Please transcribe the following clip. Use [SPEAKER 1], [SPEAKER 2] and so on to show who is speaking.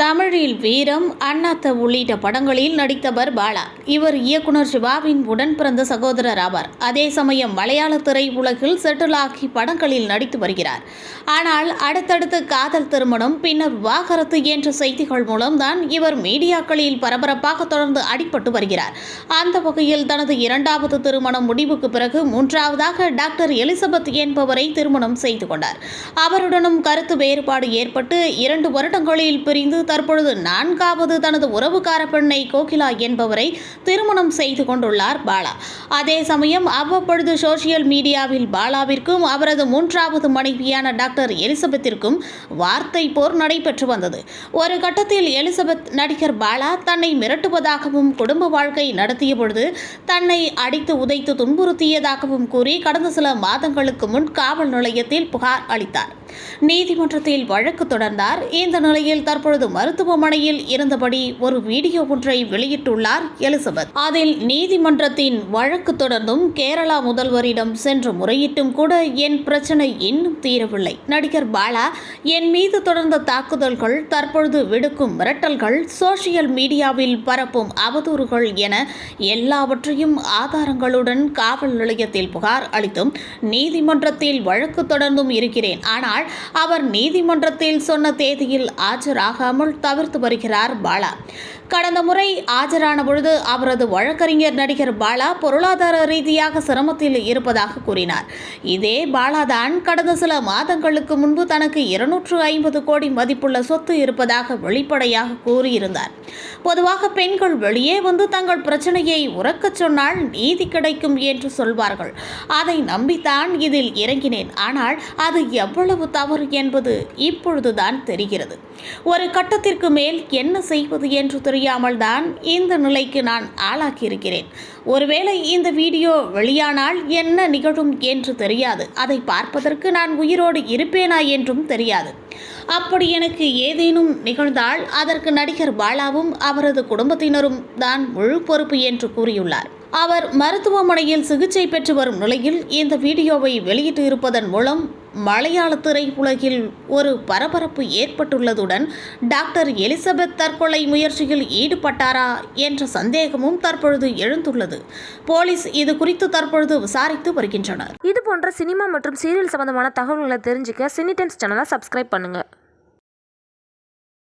[SPEAKER 1] தமிழில் வீரம் அண்ணாத்த உள்ளிட்ட படங்களில் நடித்தவர் பாலா. இவர் இயக்குனர் சிவாவின் உடன் பிறந்த சகோதரர் ஆவார். அதே சமயம் மலையாள திரை உலகில் செட்டில் படங்களில் நடித்து வருகிறார். ஆனால் அடுத்தடுத்து காதல் திருமணம் பின்னர் விவாகரத்து என்ற செய்திகள் மூலம்தான் இவர் மீடியாக்களில் பரபரப்பாக தொடர்ந்து அடிபட்டு வருகிறார். அந்த வகையில் தனது இரண்டாவது திருமணம் முடிவுக்கு பிறகு மூன்றாவதாக டாக்டர் எலிசபெத் என்பவரை திருமணம் செய்து கொண்டார். அவருடனும் கருத்து வேறுபாடு ஏற்பட்டு இரண்டு வருடங்களில் பிரிந்து தற்பொழுது நான்காவது தனது உறவுக்கார பெண்ணை கோகிலா என்பவரை திருமணம் செய்து கொண்டுள்ளார் பாலா. அதே சமயம் அவ்வப்பொழுது சோசியல் மீடியாவில் பாலாவிற்கும் அவரது மூன்றாவது மனைவியான டாக்டர் எலிசபெத்திற்கும் வார்த்தை போர் நடைபெற்று வந்தது. ஒரு கட்டத்தில் எலிசபெத் நடிகர் பாலா தன்னை மிரட்டுவதாகவும் குடும்ப வாழ்க்கை நடத்திய பொழுது தன்னை அடித்து உதைத்து துன்புறுத்தியதாகவும் கூறி கடந்த சில மாதங்களுக்கு முன் காவல் நிலையத்தில் புகார் அளித்தார். நீதிமன்றத்தில் வழக்கு தொடர்ந்தார். இந்த நிலையில் தற்பொழுது மருத்துவமனையில் இருந்தபடி ஒரு வீடியோ ஒன்றை வெளியிட்டுள்ளார் எலிசபெத். அதில் நீதிமன்றத்தின் வழக்கு தொடர்ந்தும் கேரளா முதல்வரிடம் சென்று முறையிட்டும் கூட என் பிரச்சனை இன்னும் தீரவில்லை. நடிகர் பாலா என் மீது தொடர்ந்த தாக்குதல்கள் தற்பொழுது விடுக்கும் மிரட்டல்கள் சோசியல் மீடியாவில் பரப்பும் அவதூறுகள் என எல்லாவற்றையும் ஆதாரங்களுடன் காவல் நிலையத்தில் புகார் அளித்தும் நீதிமன்றத்தில் வழக்கு தொடர்ந்தும் இருக்கிறேன். ஆனால் அவர் நீதிமன்றத்தில் சொன்ன தேதியில் ஆஜராகாமல் தவிர்த்து வருகிறார் பாலா. கடந்த முறை ஆஜரான பொழுது அவரது வழக்கறிஞர் நடிகர் பாலா பொருளாதார ரீதியாக சிரமத்தில் இருப்பதாக கூறினார். இதே பாலாதான் கடந்த சில மாதங்களுக்கு முன்பு தனக்கு இருநூற்று ஐம்பது கோடி மதிப்புள்ள சொத்து இருப்பதாக வெளிப்படையாக கூறியிருந்தார். பொதுவாக பெண்கள் வெளியே வந்து தங்கள் பிரச்சனையை உறக்கச் சொன்னால் நீதி கிடைக்கும் என்று சொல்வார்கள். அதை நம்பித்தான் இதில் இறங்கினேன். ஆனால் அது எவ்வளவு தவறு என்பது இப்பொழுதுதான் தெரிகிறது. ஒரு கட்டத்திற்கு மேல் என்ன செய்வது என்று தெரியாமல் தான் இந்த நிலைக்கு நான் ஆளாக்கியிருக்கிறேன். ஒருவேளை இந்த வீடியோ வெளியானால் என்ன நிகழும் என்று தெரியாது. அதை பார்ப்பதற்கு நான் உயிரோடு இருப்பேனா என்றும் தெரியாது. அப்படி எனக்கு ஏதேனும் நிகழ்ந்தால் அதற்கு நடிகர் பாலாவும் அவரது குடும்பத்தினரும் தான் முழு பொறுப்பு என்று கூறியுள்ளார். அவர் மருத்துவமனையில் சிகிச்சை பெற்று வரும் நிலையில் இந்த வீடியோவை வெளியிட்டு இருப்பதன் மூலம் மலையாள திரையுலகில் ஒரு பரபரப்பு ஏற்பட்டுள்ளதுடன் டாக்டர் எலிசபெத் தற்கொலை முயற்சியில் ஈடுபட்டாரா என்ற சந்தேகமும் தற்பொழுது எழுந்துள்ளது. போலீஸ் இது குறித்து தற்பொழுது விசாரித்து வருகின்றனர்.
[SPEAKER 2] இது போன்ற சினிமா மற்றும் சீரியல் சம்பந்தமான தகவல்களை தெரிஞ்சுக்க சினி டைம்ஸ் சேனலை சப்ஸ்கிரைப் பண்ணுங்கள்